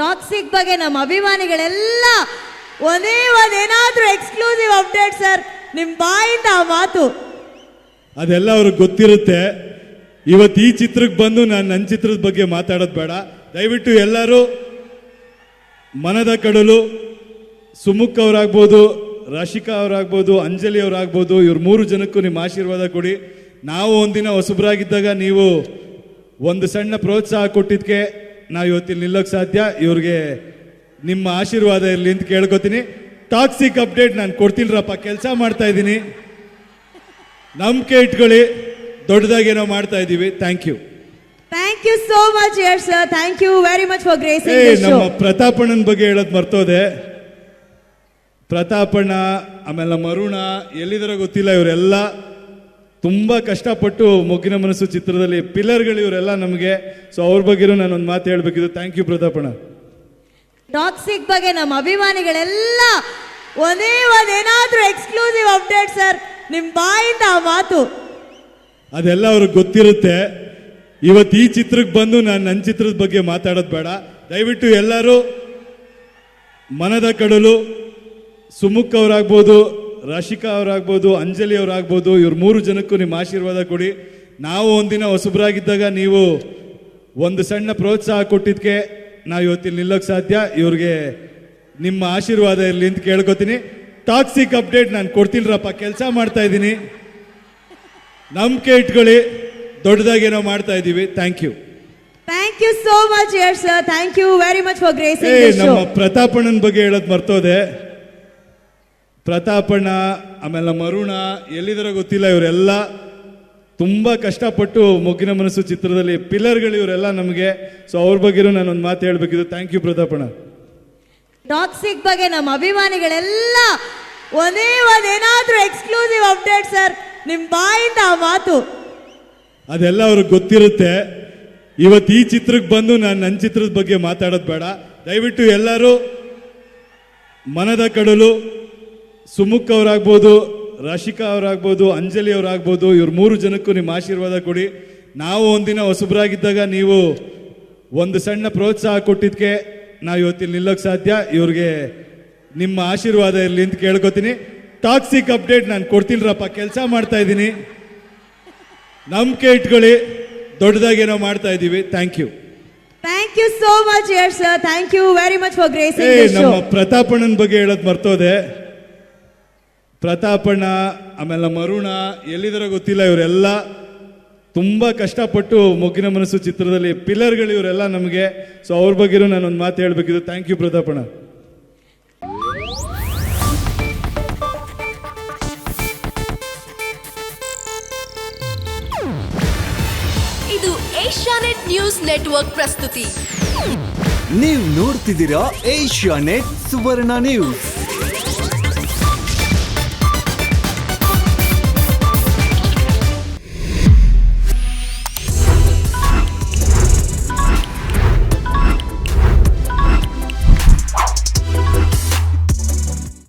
Toxic ಬಗ್ಗೆ ನಮ್ಮ ಅಭಿಮಾನಿಗಳೆಲ್ಲ ಒಂದೇ ಒಂದ್ ಏನಾದ್ರೂ ಎಕ್ಸ್ಕ್ಲೂಸಿವ್ ಅಪ್ಡೇಟ್ ಸರ್ ನಿಮ್ ಬಾಯಿಂದ ಆ ಮಾತು. ಅದೆಲ್ಲ ಅವ್ರಿಗೆ ಗೊತ್ತಿರುತ್ತೆ. ಇವತ್ತು ಈ ಚಿತ್ರಕ್ಕೆ ಬಂದು ನಾನು ನನ್ನ ಚಿತ್ರದ ಬಗ್ಗೆ ಮಾತಾಡೋದು ಬೇಡ. ದಯವಿಟ್ಟು ಎಲ್ಲರೂ ಮನದ ಕಡಲು ಸುಮುಖ್ ಅವರಾಗ್ಬೋದು, ರಶಿಕಾ ಅವರಾಗ್ಬೋದು, ಅಂಜಲಿ ಅವರಾಗ್ಬೋದು, ಇವ್ರ ಮೂರು ಜನಕ್ಕೂ ನಿಮ್ಮ ಆಶೀರ್ವಾದ ಕೊಡಿ. ನಾವು ಒಂದಿನ ಹೊಸಬ್ರಾಗಿದ್ದಾಗ ನೀವು ಒಂದು ಸಣ್ಣ ಪ್ರೋತ್ಸಾಹ ಕೊಟ್ಟಿದ್ದಕ್ಕೆ ನಾವು ಇವತ್ತಿಲ್ಲಿ ನಿಲ್ಲೋಕೆ ಸಾಧ್ಯ? ಇವ್ರಿಗೆ ನಿಮ್ಮ ಆಶೀರ್ವಾದ ಇರಲಿ ಅಂತ ಕೇಳ್ಕೊತೀನಿ. ಟಾಕ್ಸಿಕ್ ಅಪ್ಡೇಟ್ ನಾನು ಕೊಡ್ತಿಲ್ರಪ್ಪ ಕೆಲಸ ಮಾಡ್ತಾ ಇದ್ದೀನಿ. ನಂಬಿಕೆ ಇಟ್ಕೊಳ್ಳಿ ದೊಡ್ಡದಾಗೇನೋ ಮಾಡ್ತಾ ಇದ್ದೀವಿ. Thank you thank you so much your sir thank you very much for uh gracing ನಮ್ಮ ಪ್ರತಾಪಣ್ಣನ ಬಗ್ಗೆ ಹೇಳೋದು ಮರ್ತೋದೆ. ಪ್ರತಾಪಣ್ಣ ಆಮೇಲೆ ನಮ್ಮ ಅರುಣ ಎಲ್ಲಿದಾರೋ ಗೊತ್ತಿಲ್ಲ ಇವರೆಲ್ಲ. ತುಂಬಾ ಕಷ್ಟಪಟ್ಟು ಮೊಗ್ಗಿನ ಮನಸ್ಸು ಚಿತ್ರದಲ್ಲಿ ಪಿಲ್ಲರ್ಗಳು ಇವರೆಲ್ಲ ನಮಗೆ. ಸೊ ಅವ್ರ ಬಗ್ಗೆನೂ ನಾನು ಒಂದು ಮಾತು ಹೇಳಬೇಕಿದ್ದು ಥ್ಯಾಂಕ್ ಯು ಪ್ರತಾಪಣ್ಣ. ಟಾಕ್ಸಿಕ್ ಬಗ್ಗೆ ನಮ್ಮ ಅಭಿಮಾನಿಗಳೆಲ್ಲ ಒಂದೇ ಒಂದ್ ಏನಾದ್ರೂ ಎಕ್ಸ್ಕ್ಲೂಸಿವ್ ಅಪ್ಡೇಟ್ ಸರ್ ನಿಮ್ ಬಾಯಿಂದ ಆ ಮಾತು. ಅದೆಲ್ಲ ಅವ್ರಿಗೆ ಗೊತ್ತಿರುತ್ತೆ. ಇವತ್ತು ಈ ಚಿತ್ರಕ್ಕೆ ಬಂದು ನಾನು ನನ್ನ ಚಿತ್ರದ ಬಗ್ಗೆ ಮಾತಾಡೋದು ಬೇಡ. ದಯವಿಟ್ಟು ಎಲ್ಲರೂ ಮನದ ಕಡಲು ಸುಮುಖ್ ಅವರಾಗ್ಬೋದು. ರಾಶಿಕಾ ಅವರಾಗ್ಬೋದು ಅಂಜಲಿ ಅವರಾಗ್ಬೋದು ಇವ್ರ ಮೂರು ಜನಕ್ಕೂ ನಿಮ್ಮ ಆಶೀರ್ವಾದ ಕೊಡಿ. ನಾವು ಒಂದಿನ ಹೊಸಬ್ರಾಗಿದ್ದಾಗ ನೀವು ಒಂದು ಸಣ್ಣ ಪ್ರೋತ್ಸಾಹ ಕೊಟ್ಟಿದ್ದಕ್ಕೆ ನಾವು ಇವತ್ತಿಲ್ಲಿ ನಿಲ್ಲೋಕೆ ಸಾಧ್ಯ. ಇವ್ರಿಗೆ ನಿಮ್ಮ ಆಶೀರ್ವಾದ ಇರಲಿ ಅಂತ ಕೇಳ್ಕೊತೀನಿ. ಟಾಕ್ಸಿಕ್ ಅಪ್ಡೇಟ್ ನಾನು ಕೊಡ್ತೀನಿರಪ್ಪ ಕೆಲಸ ಮಾಡ್ತಾ ಇದ್ದೀನಿ. ನಂಬಿಕೆ ಇಟ್ಕೊಳ್ಳಿ ದೊಡ್ಡದಾಗೇನೋ ಮಾಡ್ತಾ ಇದ್ದೀವಿ thank you thank you so much your sir thank you very much for grace ನಮ್ಮ ಪ್ರತಾಪಣ್ಣನ ಬಗ್ಗೆ ಹೇಳೋದು ಮರ್ತೋದೆ. ಪ್ರತಾಪಣ್ಣ ಆಮೇಲೆ ಮರುಣ ಎಲ್ಲಿದಾರೋ ಗೊತ್ತಿಲ್ಲ ಇವರೆಲ್ಲ. ತುಂಬ ಕಷ್ಟಪಟ್ಟು ಮೊಗ್ಗಿನ ಮನಸ್ಸು ಚಿತ್ರದಲ್ಲಿ ಪಿಲ್ಲರ್ಗಳು ಇವರೆಲ್ಲ ನಮಗೆ. ಸೊ ಅವ್ರ ಬಗ್ಗೆನೂ ನಾನು ಒಂದು ಮಾತು ಹೇಳಬೇಕಿದ್ದು ಥ್ಯಾಂಕ್ ಯು ಪ್ರತಾಪಣ್ಣ. ಟಾಕ್ಸಿಕ್ ಬಗ್ಗೆ ನಮ್ಮ ಅಭಿಮಾನಿಗಳೆಲ್ಲ ಒಂದೇ ಒಂದೇನಾದ್ರೂ ಎಕ್ಸ್ಕ್ಲೂಸಿವ್ ಅಪ್ಡೇಟ್ ಸರ್ ನಿಮ್ ಬಾಯಿಂದ ಆ ಮಾತು. ಅದೆಲ್ಲ ಅವ್ರಿಗೆ ಗೊತ್ತಿರುತ್ತೆ. ಇವತ್ತು ಈ ಚಿತ್ರಕ್ಕೆ ಬಂದು ನಾನು ನನ್ನ ಚಿತ್ರದ ಬಗ್ಗೆ ಮಾತಾಡೋದು ಬೇಡ. ದಯವಿಟ್ಟು ಎಲ್ಲರೂ ಮನದ ಕಡಲು ಸುಮುಖ್ ಅವರಾಗ್ಬೋದು ರಾಶಿಕಾ ಅವರಾಗ್ಬೋದು ಅಂಜಲಿ ಅವರಾಗ್ಬೋದು ಇವ್ರ ಮೂರು ಜನಕ್ಕೂ ನಿಮ್ಮ ಆಶೀರ್ವಾದ ಕೊಡಿ. ನಾವು ಒಂದಿನ ಹೊಸಬ್ರಾಗಿದ್ದಾಗ ನೀವು ಒಂದು ಸಣ್ಣ ಪ್ರೋತ್ಸಾಹ ಕೊಟ್ಟಿದ್ದಕ್ಕೆ ನಾವು ಇವತ್ತಿಲ್ಲಿ ನಿಲ್ಲೋಕೆ ಸಾಧ್ಯ. ಇವ್ರಿಗೆ ನಿಮ್ಮ ಆಶೀರ್ವಾದ ಇರಲಿ ಅಂತ ಕೇಳ್ಕೊತೀನಿ. ಟಾಕ್ಸಿಕ್ ಅಪ್ಡೇಟ್ ನಾನು ಕೊಡ್ತೀನಿರಪ್ಪ ಕೆಲಸ ಮಾಡ್ತಾ ಇದ್ದೀನಿ. ನಂಬಿಕೆ ಇಟ್ಕೊಳ್ಳಿ ದೊಡ್ಡದಾಗೇನೋ ಮಾಡ್ತಾ ಇದ್ದೀವಿ. Thank you thank you so much your sir thank you very much for grace ನಮ್ಮ ಪ್ರತಾಪಣ್ಣನ ಬಗ್ಗೆ ಹೇಳೋದು ಮರ್ತೋದೆ. ಪ್ರತಾಪಣ್ಣ ಆಮೇಲೆ ನಮ್ಮ ಅರುಣ ಎಲ್ಲಿದಾರೋ ಗೊತ್ತಿಲ್ಲ ಇವರೆಲ್ಲ. ತುಂಬ ಕಷ್ಟಪಟ್ಟು ಮೊಗ್ಗಿನ ಮನಸ್ಸು ಚಿತ್ರದಲ್ಲಿ ಪಿಲ್ಲರ್ಗಳು ಇವರೆಲ್ಲ ನಮಗೆ. ಸೊ ಅವ್ರ ಬಗ್ಗೆನೂ ನಾನು ಒಂದು ಮಾತು ಹೇಳ್ಬೇಕಿದ್ದು ಥ್ಯಾಂಕ್ ಯು ಪ್ರತಾಪಣ್ಣ. ಇದು ಏಷ್ಯಾನೆಟ್ ನ್ಯೂಸ್ ನೆಟ್ವರ್ಕ್ ಪ್ರಸ್ತುತಿ. ನೀವು ನೋಡ್ತಿದ್ದೀರಾ ಏಷ್ಯಾ ನೆಟ್ ಸುವರ್ಣ ನ್ಯೂಸ್.